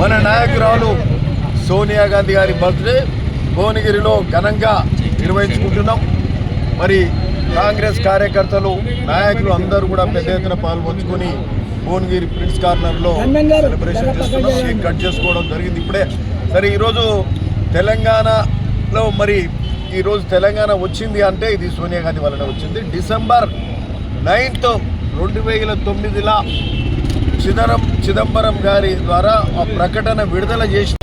మన నాయకురాలు సోనియా గాంధీ గారి బర్త్డే భువనగిరిలో ఘనంగా నిర్వహించుకుంటున్నాం. మరి కాంగ్రెస్ కార్యకర్తలు నాయకులు అందరూ కూడా పెద్ద ఎత్తున పాల్పంచుకొని భువనగిరి ప్రిన్స్ కార్నర్లో సెలబ్రేషన్ చేస్తున్నాం. కేక్ కట్ చేసుకోవడం జరిగింది ఇప్పుడే. సరే ఈరోజు తెలంగాణలో మరి ఈరోజు తెలంగాణ వచ్చింది అంటే ఇది సోనియా గాంధీ వలన వచ్చింది. డిసెంబర్ నైన్త్ రెండు వేల తొమ్మిదిలో చిదరం చిదంబరం గారి ద్వారా ఆ ప్రకటన విడుదల చేసి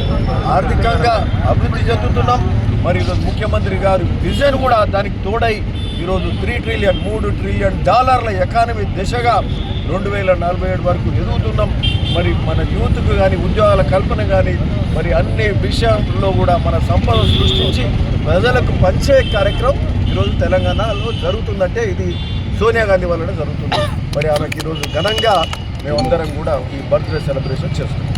ఆర్థికంగా అభివృద్ధి చెందుతున్నాం. మరి ఈరోజు ముఖ్యమంత్రి గారు విజన్ కూడా దానికి తోడై ఈరోజు త్రీ ట్రిలియన్ మూడు ట్రిలియన్ డాలర్ల ఎకానమీ దిశగా రెండు వేల నలభై ఏడు వరకు ఎదుగుతున్నాం. మరి మన యూత్కు కానీ ఉద్యోగాల కల్పన కానీ మరి అన్ని విషయంలో కూడా మన సంపద సృష్టించి ప్రజలకు పంచే కార్యక్రమం ఈరోజు తెలంగాణలో జరుగుతుందంటే ఇది సోనియా గాంధీ వల్లనే జరుగుతుంది. మరి ఆమెకి ఈరోజు ఘనంగా మేమందరం కూడా ఈ బర్త్డే సెలబ్రేషన్ చేస్తున్నాం